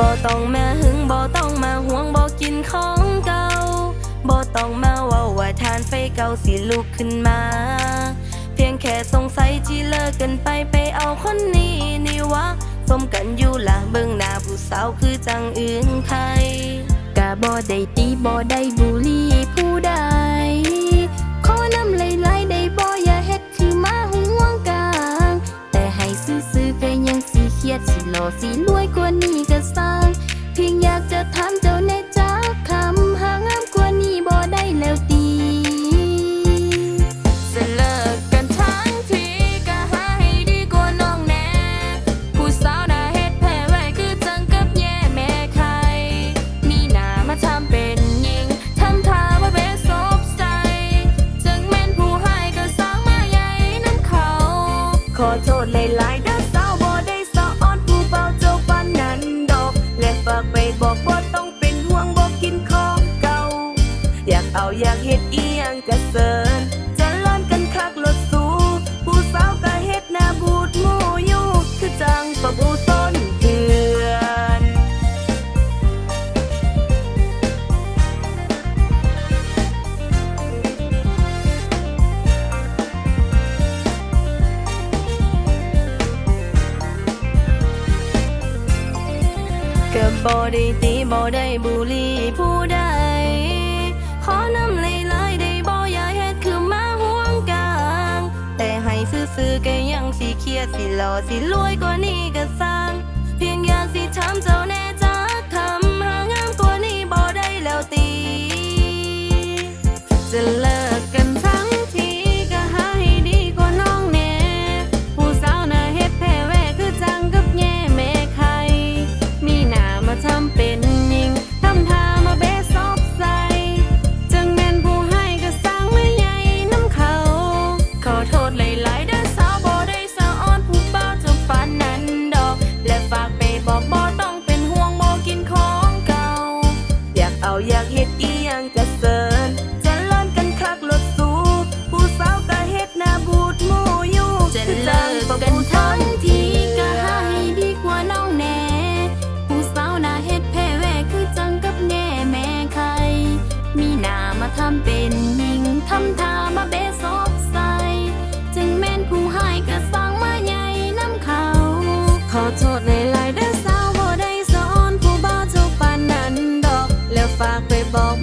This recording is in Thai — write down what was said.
ต้องมาหึงบ่ต้องมาห่วงบ่กินของเก่าบ่ต้องมาว่าว่าทานไฟเก่าสิลุกขึ้นมา เพียงแค่สงสัยที่เลิกกันไปไปเอาคนนี้นี่วะสมกันอยู่ละเบิ่งหน้าผู้สาวคือจังอื่นใครกะบ่ได้ตีบ่ได้บูลลี่ผู้ใดขอน้ำไหล โทษหลายๆเด้อสาวบ่ได้สะอ้อนผู้เบาเจ้าปานนั้นดอก และฝากไปบอกบ่ต้องเป็นห่วงบ่กินของเก่า อยากเอาอยากเฮ็ดอีหยังกะเซิน บ่ได้ตีบ่ได้บุหลีผู้ใด ขอนำหลายๆได้บ่อย่าเฮ็ดคือมาห่วงกลาง แต่ให้ซื่อๆก็ยังสิเครียดสิหล่อสิรวยกว่านี้ก็สร้าง เพียงอยากสิถามเจ้าแน่จั อยากเฮ็ดอีหยังกะเซิน แล้ว